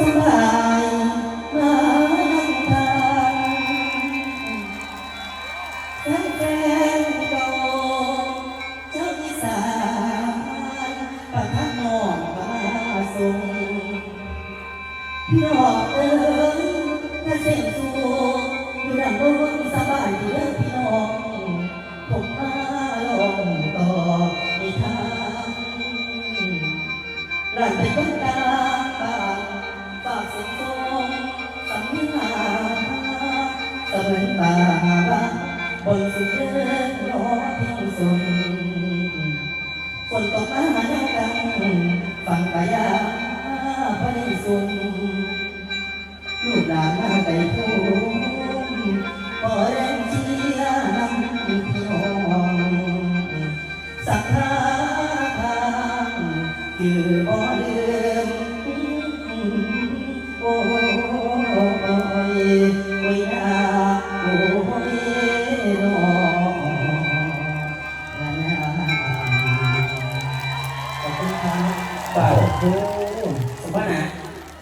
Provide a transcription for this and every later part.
สบายมาทางแฟนๆก็เจ้าอีสานปะทับน้องมาส่งพี่น้องเอ๋ยถ้าเส้นสูงอยู่ดังบนสบายดีเด้อพี่น้องผมมาลองต่อในทางหลังไปคนตา เสียงทรงสำนึกหาสะเบินตาบนสุดเดินรอเพียงสุด โอ้สมบัตินะ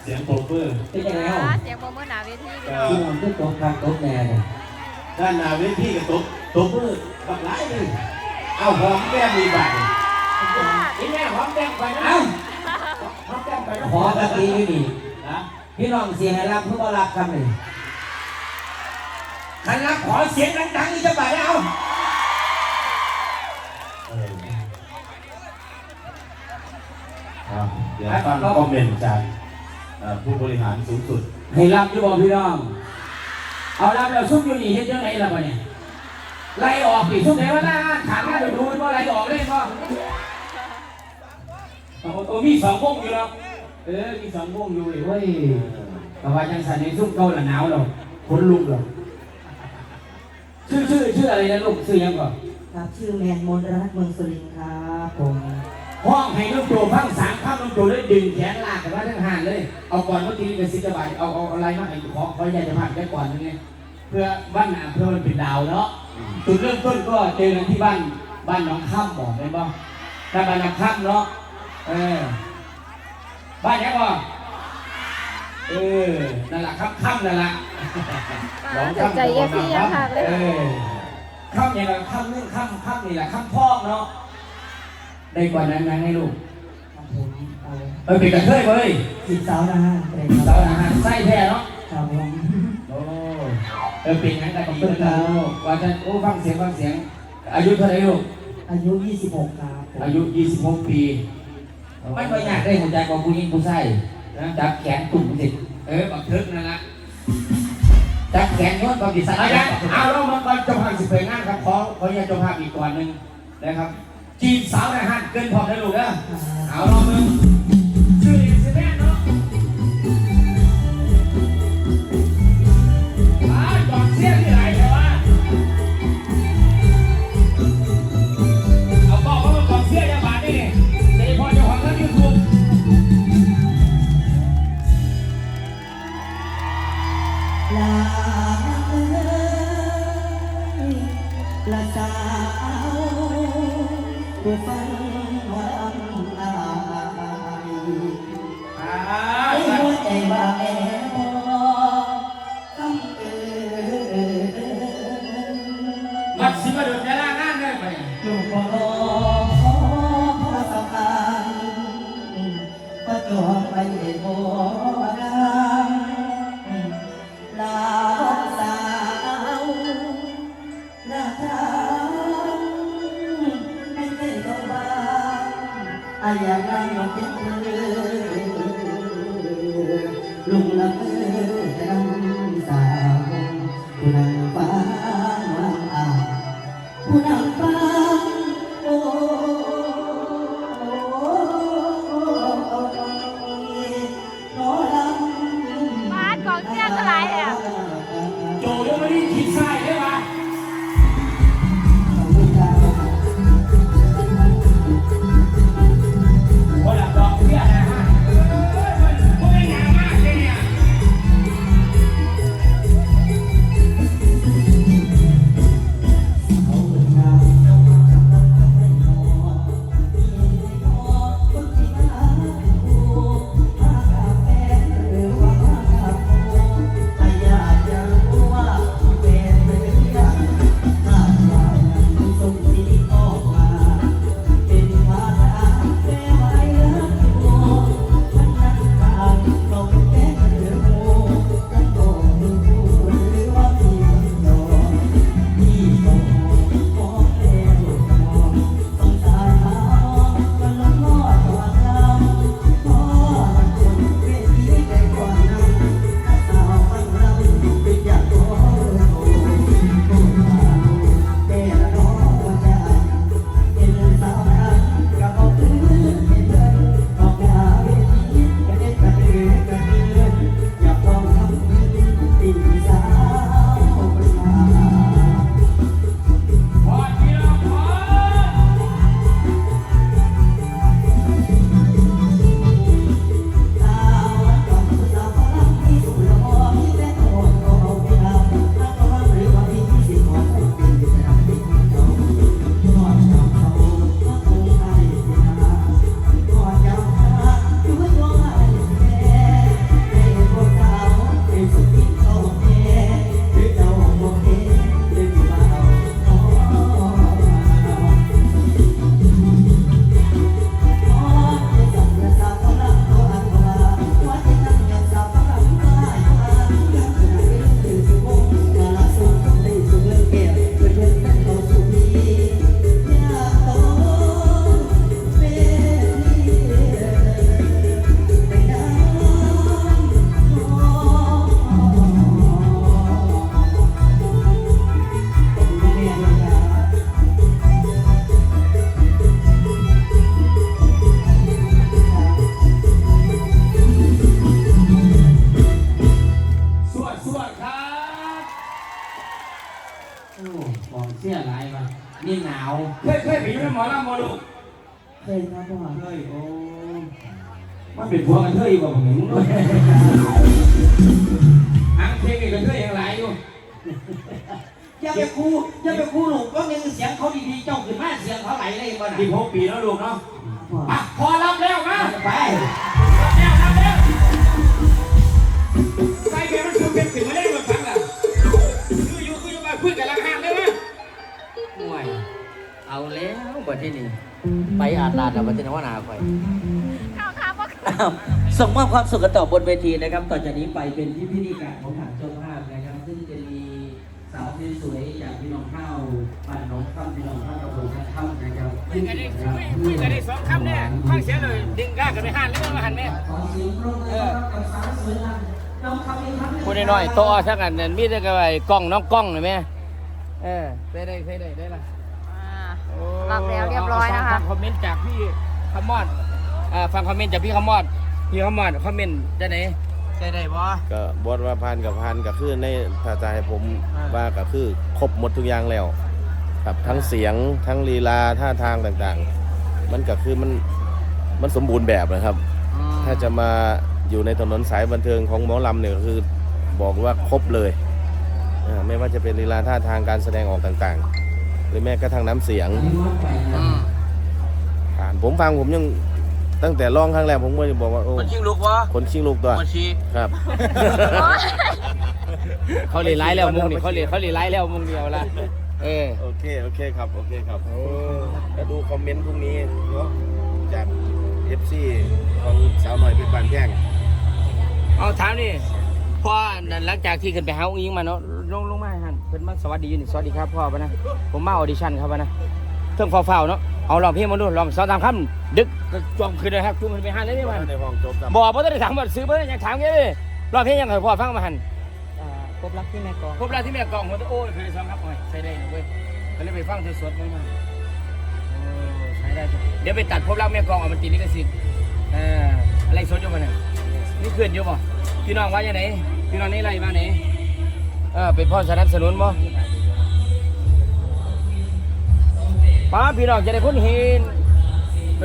เสียงปรบมือเป็นยังไงเอ้าอ่าเสียงโมเมอร์หนาเวทีพี่น้องที่นอนขึ้นตกครับตกแน่เนี่ยด้านหน้าเวทีกับตบตบมือบักหลายหนึงเอาหอมแก้มมีบัตรนี่แม่หอมแก้มไปนะเอ้าหอมแก้มไปนะขอตะกี้อยู่นี่นะพี่น้องเสียให้รับเพื่อบ่รับคำหนึ่งคันรับขอเสียงดังๆนี่จะ เดี๋ยวฟังคอมเมนต์จากเอ่อผู้บริหารสูงสุด ให้รับอยู่บ่พี่น้อง เอารับแล้วซุ่มอยู่นี่เฮ็ดจังไดล่ะบ่เนี่ยไล่ออกสิซุ่มไหนว่าหน้าถามหน้าไปดูมันบ่ไล่ออกเลยบ่โอ้โหมีสองวงอยู่แล้วเออ มีสองวงอยู่เว้ยแต่ว่าจังสันในซุ่มเก่าละหนาวแล้วขนลุกแล้วชื่อชื่อชื่ออะไรนะลูกชื่อยังก่อน ครับ ชื่อแมนมนรัตน์เมืองสุรินทร์ครับผม ห้องให้ลูกโจพังสามข้ามลูกโจได้ดึงแขนลากกันว่าทั้งหันเลย เอาก่อนเมื่อกี้เป็นสิกบายเอาเอาอะไรมาให้ขอขออยากจะผ่านได้ก่อนนึงไงเพื่อบ้านหนาเพื่อมันเป็นดาวเนาะจุดเริ่มต้นก็เจอกันที่บ้านบ้านหน้องข้ามบอกได้ป่ะถ้าบ้านหน้องข้ามเนาะเออบ้านนี้ป่ะเออนั่นแหละครับข้ามนั่นแหละอ่าถูกใจเอฟซียังคักเลยเอค่ะอข้ามเนี่ยแหละข้ามนึ่งข้ามข้ามนี่แหละข้ามพ่องเนาะ ได้กว่านั้นไหมให้ลูกครับผมเอาเออเป็นกระเทยเว้ยสิบสาวนะฮะเป็นคเรารับอาหารไส้แท้เนาะครับผมโอ้เออเป็นงั้นก็ดีนะครับว่าจะโอ้ฟังเสียงฟังเสียง อายุเท่าไหร่ลูก อายุ 26 ครับผมอายุ 26 ปี ไม่ค่อยยากได้หัวใจของผู้หญิงผู้ชายนะจับแขนตุ่มสิเออบักเทิกนั่นละจับแขนโน้นบักดิสันเอาอย่างเอาเรามาก่อนเจงภาพสิเผยงานครับขอขออนุญาตเจงภาพอีกก่อนหนึ่งนะครับ จีบสาวนะฮะเกินพอมได้ลูกนะเอาลองมึง สิมาเดินยาล่างงานได้ไหม ลูกบอล เคยเคยไปอยู่ในหมอลำบ่ลูกเคยครับพ่อเฮ้ยโอ้มันเป็นพวกกันเทยอยู่บ่ผมเห็นด้วยอังเพลงนี่กันเทยยังหลายอยู่อย่าไปคู่อย่าไปคู่ลูกก็ยังเสียงเขาดีๆเจ้าขึ้นมาเสียงเขาไหลเลยบ่น่ะสิบหกปีแล้วลูกเนาะพ่ออะพอรับแล้วมาไป แล้วบัดที่นี่ ไปอาดลาดแล้วบัดที่นี่ว่าหนาคอยข้าวข้าวก็อ้าวส่งมอบความสุขกันต่อบนเวทีนะครับ ต่อจากนี้ไปเป็นที่พิธีการของทางเจ้าภาพนะครับ ซึ่งจะมีสาวสวยๆอย่างพี่น้องข้าวบ้านน้องข้าวพี่น้องข้าวกระโดดข้าวนะครับคุยกันได้คุยกันได้สองคำเนี่ยฟังเสียงเลยดึงกล้ากันไปหันเลยมาหันแม่ขอเสียงปรบมือต้อนรับกับสาวสวยงามน้องคำอีกครั้งหนึ่งพูดน้อยๆโตอ้อสักอันนั่นมีแต่กับไอ้กล้องน้องกล้องเลยแม่เออใส่ได้ใส่ได้ได้ละ รับแล้วเรียบร้อยนะคะ ฟังคอมเมนต์จากพี่ขมอดอ่าฟังคอมเมนต์จากพี่ขมอดพี่ขมอดคอมเมนต์จะไหนใส่ได้บ่ ก็บทว่าพันกับพันก็คือในถ้าจะให้ผมอ่า ว่าก็คือครบหมดทุกอย่างแล้วครับทั้งเสียงทั้งลีลาท่าทางต่างๆ มันก็คือมันมันสมบูรณ์แบบนะครับถ้าจะมาอยู่ในถนนสายบันเทิงของหมอลำเนี่ยก็คือบอกว่าครบเลยอ่าไม่ว่าจะเป็นลีลาท่าทางการแสดงออกต่างๆ หรือแม้กระทั่งน้ำเสียงอืมผ่านผมฟังผมยังตั้งแต่ร้องครั้งแรกผมก็จะบอกว่าโอ้มันชิงลูกวะคนชิงลูกตัวมันชีครับ เขาเลยไล่แล้วมุงนี่เขาเลยเขาเลยไล่แล้วมุงเดียวละเออ โอเค โอเคครับ โอเคครับแล้วดูคอมเมนต์พวกนี้เนาะจาก FC ของสาวหน่อยเป็นบานแจ้งเอาถามนี่พ่อนั่นหลังจากที่ขึ้นไปหาองค์ยิงมาเนาะลงลงมาหันเพิ่นมาสวัสดีอยู่นี่สวัสดีครับพ่อปะนะผมมาออดิชั่นครับปะนะเครื่องฟ้าวๆเนาะเอาลองเพลงมาดูลองสองสามคำดึกก็จวงขึ้นเลยครับจุงขึ้นไปหันเลยนี่มันในห้องจบครับบอกบ่ต้องได้ถามว่าซื้อบ่ได้อยากถามแกเลยลองเพลงยังไงพ่อฟังมาหันพบรักที่แม่กองพบแล้วที่แม่กล่องหัวตะโอ้ยเคยซ้อมครับโอ้ยใช้ได้นะเว้ยก็เลยไปฟังสดๆมันมาโอ้ใช้ได้จ้ะเดี๋ยวไปตัดพบแล้วแม่กล่องเอามันติดลิขสิทธิ์เอ่ออะไรสดอยู่บ่เนี่ยนี่เพื่อนอยู่บ่พี่น้องว่าอย่างไหนพี่น้องนี่ไรมาไหน เออเป็นพ่อสนับสนุนบ่ป้าพี่น้องจะได้คนเห็น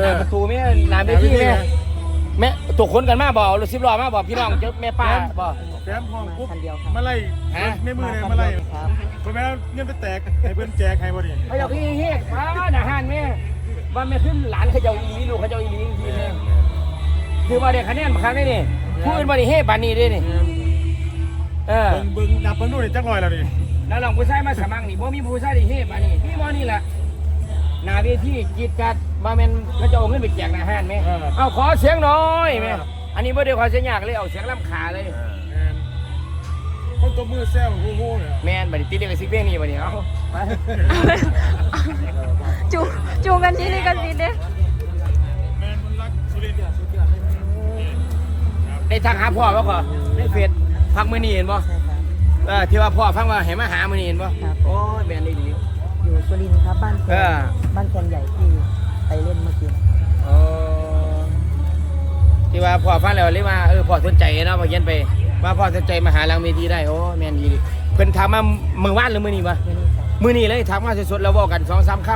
หน้าประตูแม่หน้าเวทีแม่แม่ตกคนกันมาบ่รถสิบล้อมาบ่พี่น้องเจอแม่ป้าบ่แก้มห้องปุ๊บคันเดียวครับมาไล่ฮะในมือเลยมาไล่คนแม่เงินไปแตกให้เพื่อนแจกให้บ่ดิเขาเจ้าพี่เฮ็ดป้าหน้าห้านแม่ว่าแม่ขึ้นหลานเขาเจ้าอีหลีลูกเขาเจ้าอีหลีจริงๆเลยคือว่าได้คะแนนมาครั้งนี้นี่ผู้อื่นบ่ได้เฮ็ดปานนี้เด้นี่ เออ เบิ่งเบิ่งนับเบิ่งดูนี่จักหน่อยแล้วนี่แล้วลองผู้ชายมาสมัครนี่บ่มีผู้ชายได้เฮ็ดปานนี้พี่บ่นี่ล่ะหน้าเวทีกีดกัดว่าแม่นเขาเจ้าเอาเงินไปแจกหน้าห้านแม่เอาขอเสียงหน่อยแม่อันนี้บ่ได้ขอเสียงยากเลยเอาเสียงลำขาเลย แม่นคนตัวมือแซวโอ้โหเนี่ยแม่นบัดนี้ติดลิขสิทธิ์เพลงนี้บัดนี้เอาไปจูจูกันที่นี่กันสิเด้แม่นมันรักสุรินทร์ได้ทักหาพ่อบ่ก่อนในเฟซ พักมื้อนี้เห็นบ่เออที่ว่าพ่อฟังว่าให้มาหามื้อนี้เห็นบ่โอ้ยแม่นดีอยู่สุรินทร์ครับบ้านแคเออบ้านแคนใหญ่ที่ไปเล่นเมื่อกี้นะครับโอ้ที่ว่าพ่อฟังแล้วเลยว่าเออพ่อสนใจเนาะพ่อเขียนไปว่าพ่อสนใจมาหาหลังเวทีได้โอ้แม่นดีดิเพิ่นถามมามื้อวานหรือมื้อนี้วะไม่นี่ครับมื้อนี้เลยถามมาสดๆแล้วเว้ากัน2-3ค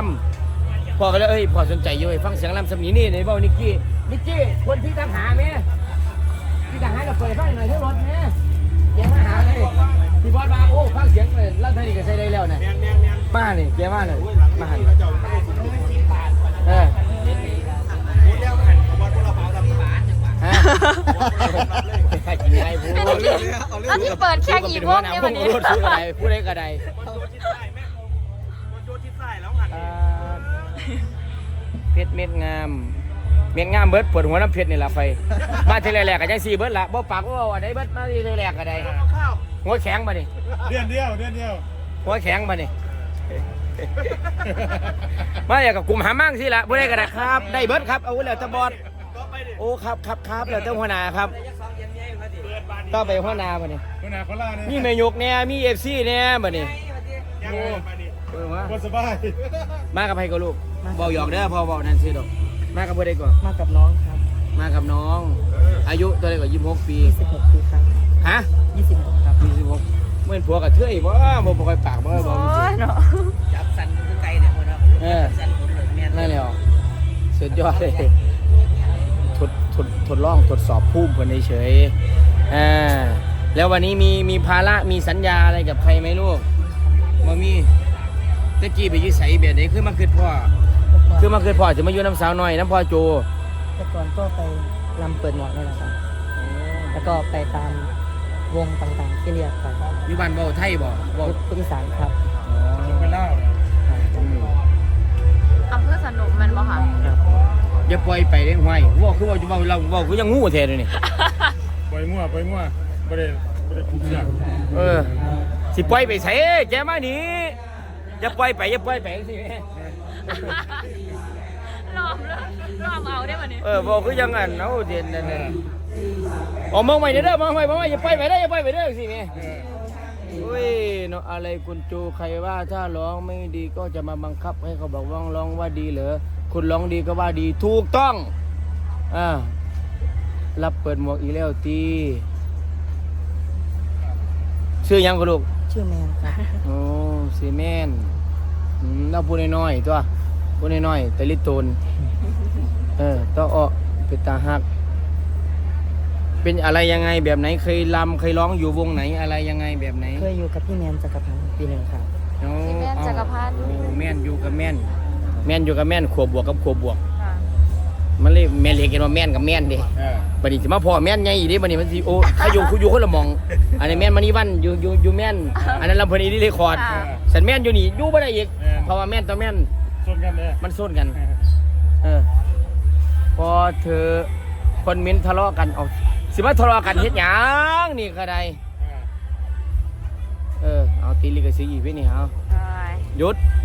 ำพ่อก็เลยเอ้ยพ่อสนใจอยู่ให้ฟังเสียงลำสำนีนี่ได้เว้านิกกี้นิกกี้คนที่ทหารแม่ที่ทหารก็เปิดไฟหน่อยเท่ารถแม่ พี่บอสมาโอ้ฟังเสียงเลยลำไทยนี่ก็ใช้ได้แล้วน่ะแม่นแม่นแม่นมานี่เกียร์มาเลยมาหันเจ้าเออพูดแล้วหันบอลพวกเราเผาทำบาทฮะใครกินไงพูดแล้วที่เปิดแข่งอีกวงเนี่ยวันนี้พูดพูดอะไรพูดอะไรก็ได้บอลโยทิศใต้แม่บอลโยทิศใต้แล้วหันอ่าเพชรเม็ดงามเม็ดงามเบิดปวดหัวน้ำเพชรนี่ละไฟมาทีแรกๆก็จังสี่เบิดละบ่ปากบ่ว่าได้เบิดมาทีแรกก็ได้ข้าว หัวแข็งมานี่เดือนเดียวเดือนเดียวหัวแข็งมานี่ มาอยากกับกลุ่มหามั่งสิละบ่ได้ก็ได้ครับ ได้เบิดครับ เอาไว้แล้วจะบอดก็ไปดิโอ้ครับครับครับแล้วเจ้าหัวหน้าครับเปิดบานต่อไปหัวหน้ามานี่คนหนาคนล่าเนี่ยมีแม่ยกแน่มีเอฟซีแน่บัดนี้ยังไงมาดิเออมาคนสบายมากับใครก็ลูกบอกหยอกเด้อพ่อบอกนั่นสิดอกมากับเพื่อนได้ก่อนมากับน้องครับ มากับน้อง อายุตัวเล็กกว่ายี่สิบหกปี26ปีครับ ฮะ26ครับยี่สิบหกเหมือนผัวกับเทื่อยบ่บ่บ่ค่อยปากบ่บ่โอ้ยเนาะจับสันคือไก่เนี่ยคนครับเออสันผมเลยแม่นนั่นแหละสุดยอดเลยทดทดทดลองทดสอบภูมิเพิ่นเฉยๆอ่าแล้ววันนี้มีมีภาระมีสัญญาอะไรกับใครไหมลูกบ่มีตะกี้ไปอยื้อใส่แบบไหนคือมาคือพ่อ คือมาคือพ่อจะมาอยู่น้ำสาวน้อยน้ำพ่อโจแต่ก่อนก็ไปลำเปิดหมวกนี่แหละครับแล้วก็ไปตาม วงต่างๆ ที่เรียกไปอยู่บ้านเว้าไทยบ่เว้าพุทธสารครับไปเล่าอำเภอสนุกแมันบ่ค่ะอย่าปล่อยไปเด้ห้วยเว้าคือเว่าจะเว้าเราเว้าคือยังงูแท้เลยนี่ปล่อยมั่วปล่อยมั่วไม่ได้ไม่ได้ผูกเชือกเออสิปล่อยไปใส่แกมานี่อย่าปล่อยไปอย่าปล่อยไปสิแม่รอบเลยรอบเอาได้วันนี้เออบอกคือยังอันเอาเด่นนั่นน่ะ อ๋อมองไปเด้อมองไปมองไปอย่าปล่อยไปเด้ออย่าปล่อยไปเด้อสิแม่อุ้ยเนาะอะไรคุณจูใครว่าถ้าร้องไม่ดีก็จะมาบังคับให้เขาบอกว่าร้องว่าดีเหรอคุณร้องดีก็ว่าดีถูกต้องอ่ารับเปิดหมวกอีกแล้วตีชื่อหยังก็ลูกชื่อแมนครับโอ้ซีเมนต์อืมเราพูดน้อยๆตัวพูดน้อยๆแต่ลิตนเออต้องออกเป็นตาหัก เป็นอะไรยังไงแบบไหนเคยลำเคยร้องอยู่วงไหนอะไรยังไงแบบไหนเคยอยู่กับพี่แมนจักรพันธ์ปีหนึ่งครับโอ้พี่แม่นจักรพันธ์ โอ้แม่นอยู่กับแม่น แม่นอยู่กับแม่นขวบบวกกับขวบบวก ค่ะมันเลยแม่นเรียกกันว่าแม่นกับแม่นเดิเออบัดนี้สิมาพ่อแม่นไงอีดิบัดนี้มันสิโอ้ถ้าอยู่อยู่คนละหมอง อันนี้แม่นมานี่วันอยู่อยู่อยู่แม่น อันนั้นลำเพลินอีดิเรคคอร์ดค่ะสันแม่นอยู่นี่อยู่บ่ได้อีกเพราะว่าแม่นต่อแม่นส่วนกันเลย มันส้นกัน เออ พอเธอคนมิ้นทะเลาะกันเอา สิมาทะเลาะกันเฮ็ดหยังนี่ก็ได้เออ เอาตีลิกสิทธิ์อีกพี่นี่เอาได้หยุดเ